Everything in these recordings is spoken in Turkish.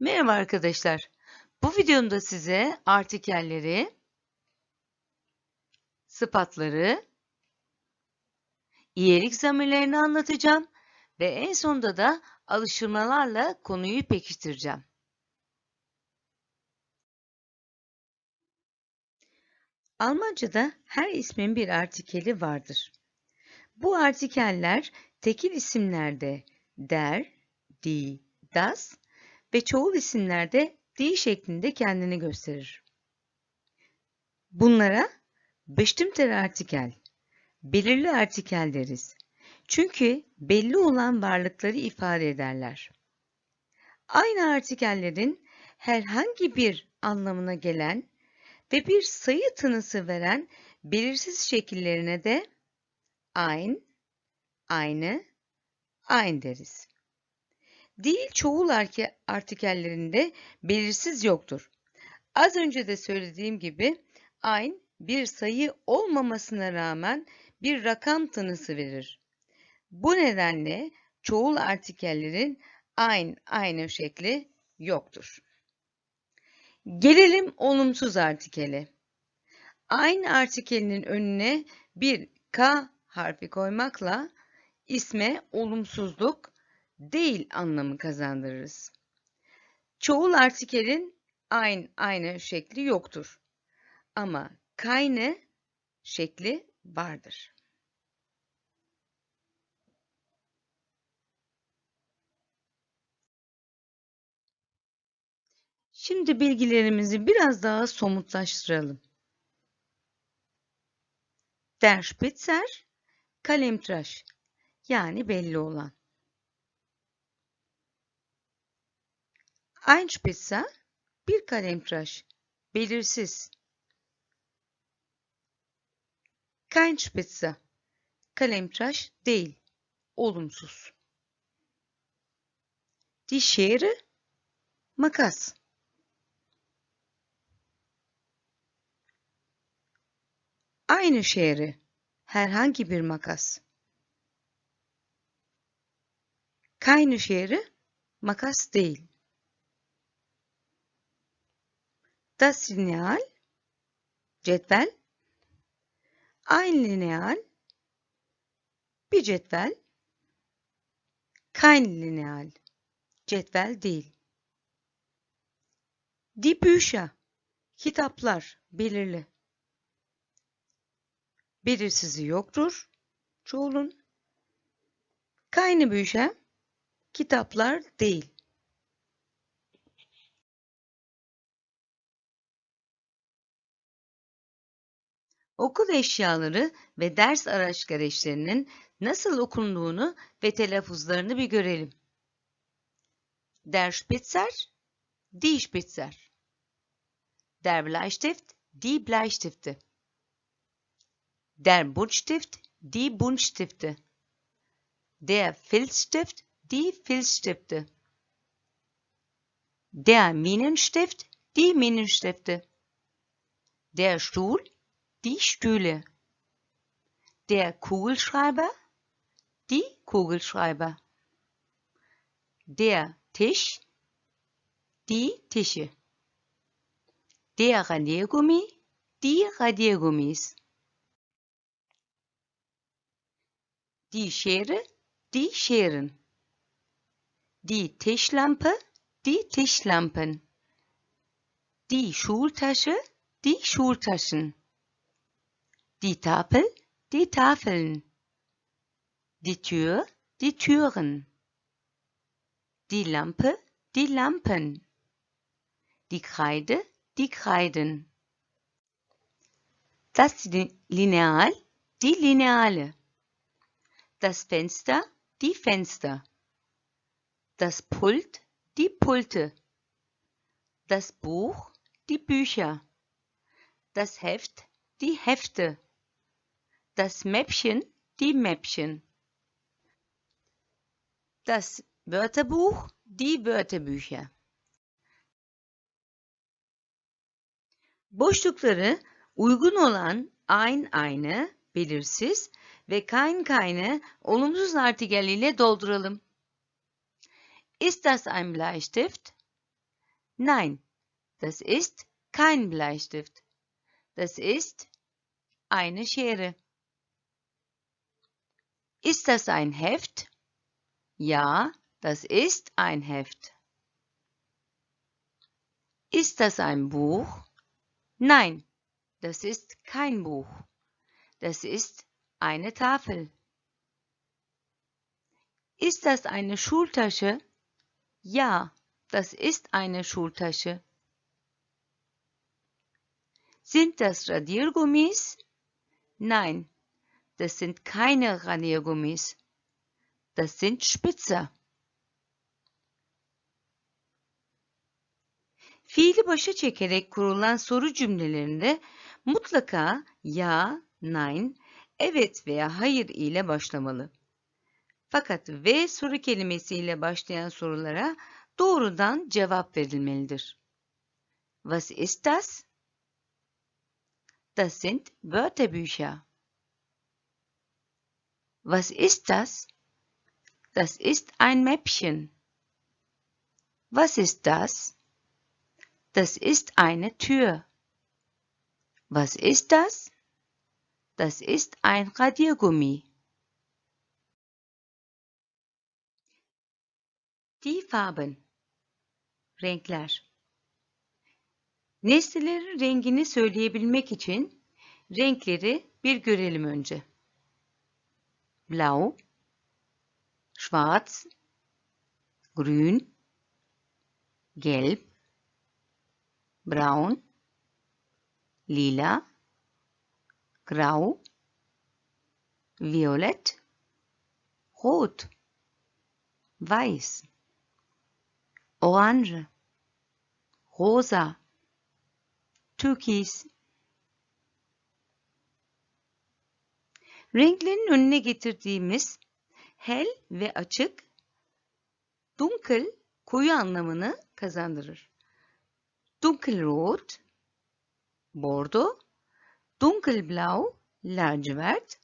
Merhaba arkadaşlar. Bu videomda size artikelleri, sıfatları, iyilik zamirlerini anlatacağım ve en sonunda da alıştırmalarla konuyu pekiştireceğim. Almanca'da her ismin bir artikeli vardır. Bu artikeller tekil isimlerde der, die, das ve çoğul isimlerde di şeklinde kendini gösterir. Bunlara bestimmter artikel, belirli artikel deriz. Çünkü belli olan varlıkları ifade ederler. Aynı artikellerin herhangi bir anlamına gelen ve bir sayı tınısı veren belirsiz şekillerine de ein, aynı, ein deriz. Değil çoğul artikellerinde belirsiz yoktur. Az önce de söylediğim gibi ein bir sayı olmamasına rağmen bir rakam tanısı verir. Bu nedenle çoğul artikellerin ein aynı şekli yoktur. Gelelim olumsuz artikele. Aynı artikelinin önüne bir k harfi koymakla isme olumsuzluk değil anlamı kazandırırız. Çoğul artikelin aynı, aynı şekli yoktur. Ama kayne şekli vardır. Şimdi bilgilerimizi biraz daha somutlaştıralım. Der Spitzer, kalemtıraş yani belli olan. Einspitzer bir kalemtıraş, belirsiz. Kein Spitzer, kalemtıraş değil, olumsuz. Die Schere, makas. Aynı Schere, herhangi bir makas. Keine Schere, makas değil. Das Lineal, cetvel, ein Lineal, bir cetvel, kein Lineal, cetvel değil. Die Bücher, kitaplar, belirli. Belirsizi yoktur, çoğulun. Keine Bücher, kitaplar değil. Okul eşyaları ve ders araç gereçlerinin nasıl okunduğunu ve telaffuzlarını bir görelim. Der Spitzer, die Spitzer. Der Bleistift, die Bleistifte. Der Buntstift, die Buntstifte. Der Filzstift, die Filzstifte. Der Minenstift, die Minenstifte. Der Stuhl, die Stühle. Der Kugelschreiber, die Kugelschreiber. Der Tisch, die Tische. Der Radiergummi, die Radiergummis. Die Schere, die Scheren. Die Tischlampe, die Tischlampen. Die Schultasche, die Schultaschen. Die Tafel, die Tafeln. Die Tür, die Türen. Die Lampe, die Lampen. Die Kreide, die Kreiden. Das Lineal, die Lineale. Das Fenster, die Fenster. Das Pult, die Pulte. Das Buch, die Bücher. Das Heft, die Hefte. Das Mäppchen, die Mäppchen. Das Wörterbuch, die Wörterbücher. Boşlukları uygun olan ein aynı, belirsiz ve kein keine olumsuz artikel ile dolduralım. Ist das ein Bleistift? Nein, das ist kein Bleistift. Das ist eine Schere. Ist das ein Heft? Ja, das ist ein Heft. Ist das ein Buch? Nein, das ist kein Buch. Das ist eine Tafel. Ist das eine Schultasche? Ja, das ist eine Schultasche. Sind das Radiergummis? Nein, das sind keine Radiergummis. Das sind Spitzer. Fiili başa çekerek kurulan soru cümlelerinde mutlaka ya, nein, evet veya hayır ile başlamalı. Fakat ve soru kelimesiyle başlayan sorulara doğrudan cevap verilmelidir. Was ist das? Das sind Wörterbücher. Was ist das? Das ist ein Mäppchen. Was ist das? Das ist eine Tür. Was ist das? Das ist ein Radiergummi. Die Farben Renkler Nesnelerin rengini söyleyebilmek için renkleri bir görelim önce. Blau, Schwarz, Grün, Gelb, Braun, Lila, Grau, Violett, Rot, Weiß, Orange, Rosa, Türkis. Renklerin önüne getirdiğimiz hel ve açık, dunkel, koyu anlamını kazandırır. Dunkelrot, bordo, dunkelblau, lacivert,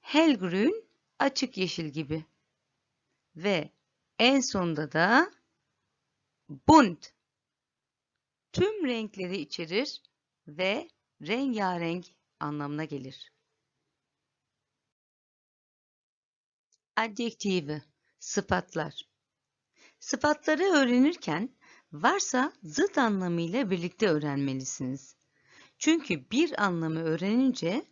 hellgrün, açık yeşil gibi. Ve en sonda da bunt, tüm renkleri içerir ve rengarenk anlamına gelir. Adjektifi, sıfatlar. Sıfatları öğrenirken varsa zıt anlamıyla birlikte öğrenmelisiniz. Çünkü bir anlamı öğrenince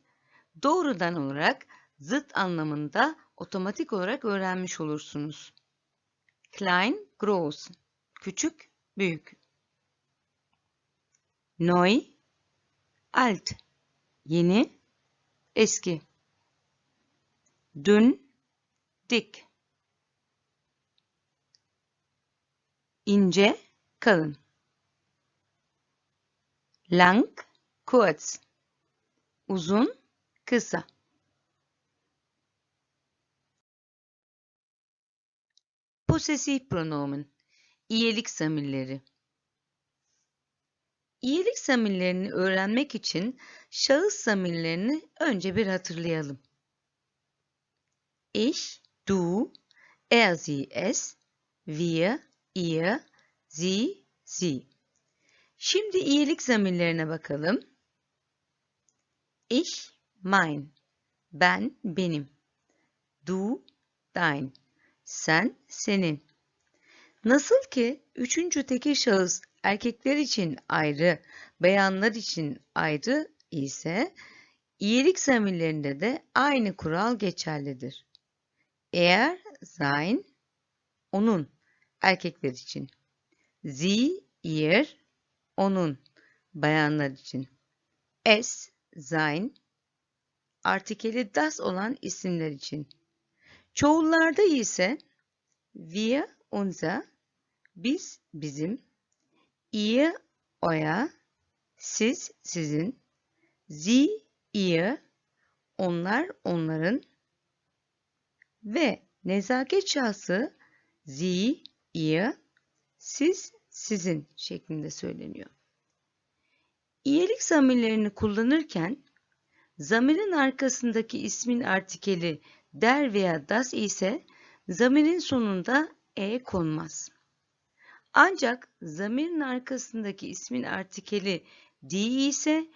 doğrudan olarak zıt anlamında otomatik olarak öğrenmiş olursunuz. Klein, groß, küçük, büyük. Neu, alt, yeni, eski. Dünn, dik. ince, kalın. Lang, kurz. Uzun, kısa. Posesif pronomen, iyilik zamirleri. İyilik zamirlerini öğrenmek için şahıs zamirlerini önce bir hatırlayalım. Ich, du, er, sie, es, wir, ihr, sie, sie. Şimdi iyilik zamirlerine bakalım. Ich, mein. Ben, benim. Du, dein. Sen, senin. Nasıl ki üçüncü tekil şahıs erkekler için ayrı, bayanlar için ayrı ise iyilik zamirlerinde de aynı kural geçerlidir. Er, sein, onun, erkekler için. Sie, ihr, onun, bayanlar için. Es, sein, artikeli das olan isimler için. Çoğullarda ise wir, unser, biz, bizim, ihr, euer, siz, sizin, sie, ihr, onlar, onların ve nezaket şahsı sie, ihr, siz, sizin şeklinde söyleniyor. İyilik zamirlerini kullanırken zamirin arkasındaki ismin artikeli der veya das ise zamirin sonunda e konmaz. Ancak zamirin arkasındaki ismin artikeli di ise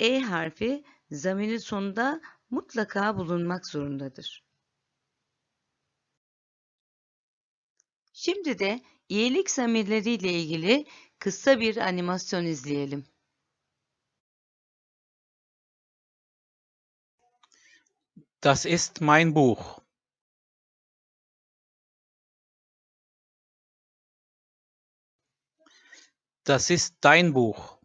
e harfi zamirin sonunda mutlaka bulunmak zorundadır. Şimdi de iyilik zamirleriyle ilgili kısa bir animasyon izleyelim. Das ist mein Buch. Das ist dein Buch.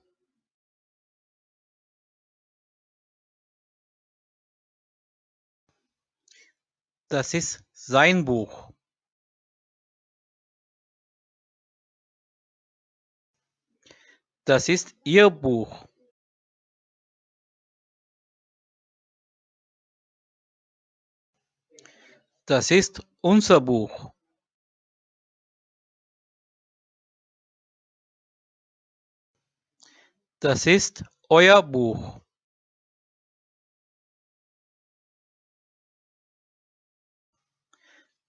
Das ist sein Buch. Das ist ihr Buch. Das ist unser Buch. Das ist euer Buch.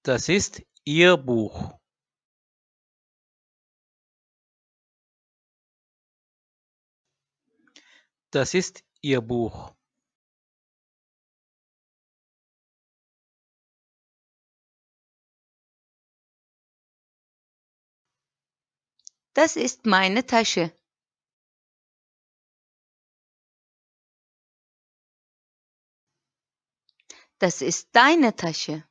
Das ist ihr Buch. Das ist ihr Buch. Das ist meine Tasche. Das ist deine Tasche.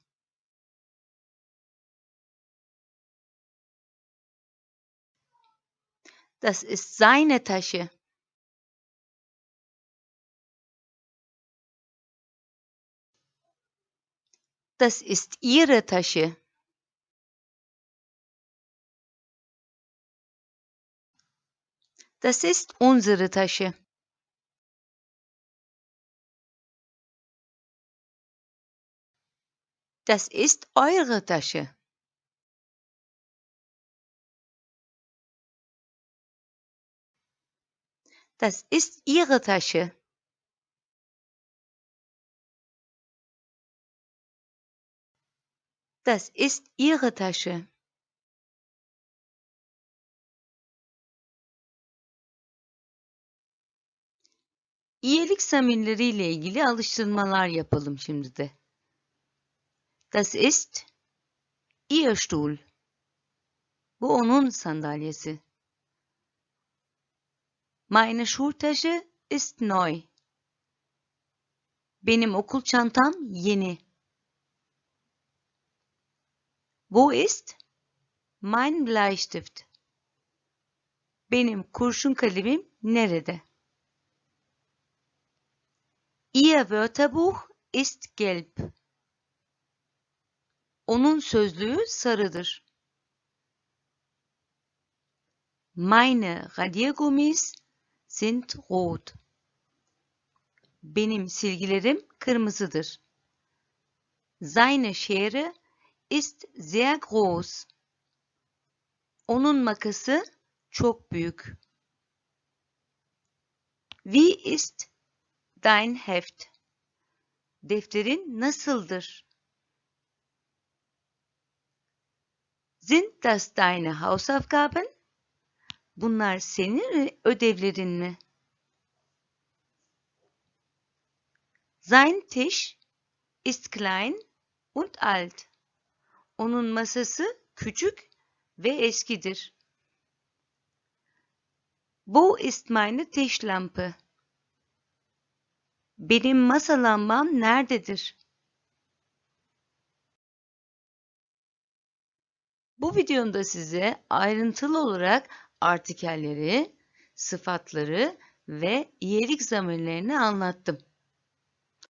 Das ist seine Tasche. Das ist ihre Tasche. Das ist unsere Tasche. Das ist eure Tasche. Das ist ihre Tasche. Das ist ihre Tasche. İyilik zamirleriyle ilgili alıştırmalar yapalım şimdi de. Das ist ihr Stuhl. Bu onun sandalyesi. Meine Schultasche ist neu. Benim okul çantam yeni. Wo ist mein Bleistift? Benim kurşun kalemim nerede? Ihr Wörterbuch ist gelb. Onun sözlüğü sarıdır. Meine Radiergummis sind rot. Benim silgilerim kırmızıdır. Seine Schere ist sehr groß. Onun makası çok büyük. Wie ist dein Heft? Defterin nasıldır? Sind das deine Hausaufgaben? Bunlar senin ödevlerin mi? Sein Tisch ist klein und alt. Onun masası küçük ve eskidir. Wo ist meine Tischlampe? Benim masa lambam nerededir? Bu videomda size ayrıntılı olarak artikelleri, sıfatları ve iyilik zamirlerini anlattım.